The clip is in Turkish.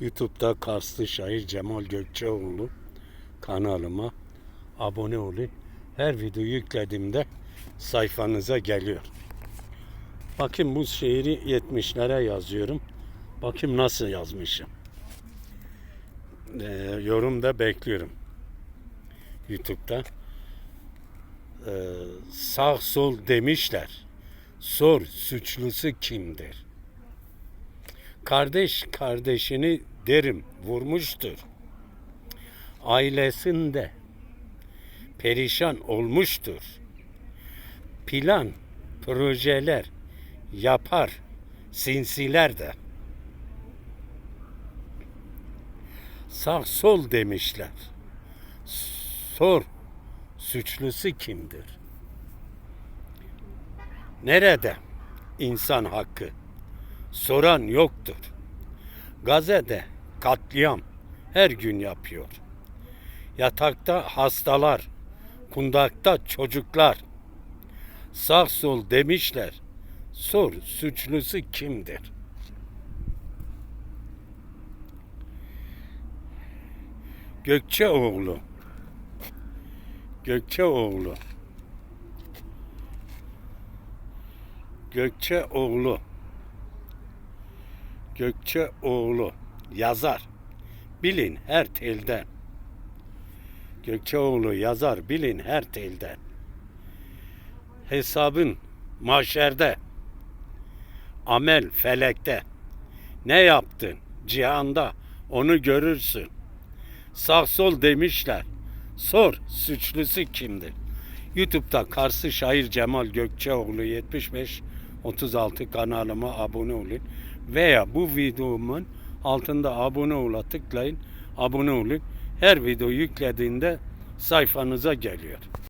YouTube'da Karslı şair Cemal Gökçeoğlu kanalıma abone olun. Her video yüklediğimde sayfanıza geliyor. Bakın bu şiiri 70'lere yazıyorum. Bakayım nasıl yazmışım. Ee, yorumda bekliyorum. YouTube'da. Ee, sağ sol demişler. Sor suçlusu kimdir? Kardeş kardeşini derim vurmuştur. Ailesinde perişan olmuştur. Plan, projeler yapar sinsiler de. Sağ sol demişler. Sor suçlusu kimdir? Nerede insan hakkı? Soran yoktur. Gazete katliam her gün yapıyor. Yatakta hastalar, kundakta çocuklar. Sağ sol demişler. Sor suçlusu kimdir? Gökçeoğlu. Gökçeoğlu. Gökçeoğlu. Gökçeoğlu yazar. Bilin her telden. Gökçeoğlu yazar bilin her telden. Hesabın mahşerde. Amel felekte. Ne yaptın cihanda onu görürsün. Sağ sol demişler. Sor suçlusu kimdir? YouTube'da Karslı şair Cemal Gökçeoğlu 75 36 kanalıma abone olun veya bu videomun altında abone ola tıklayın abone olun. Her video yüklediğinde sayfanıza geliyor.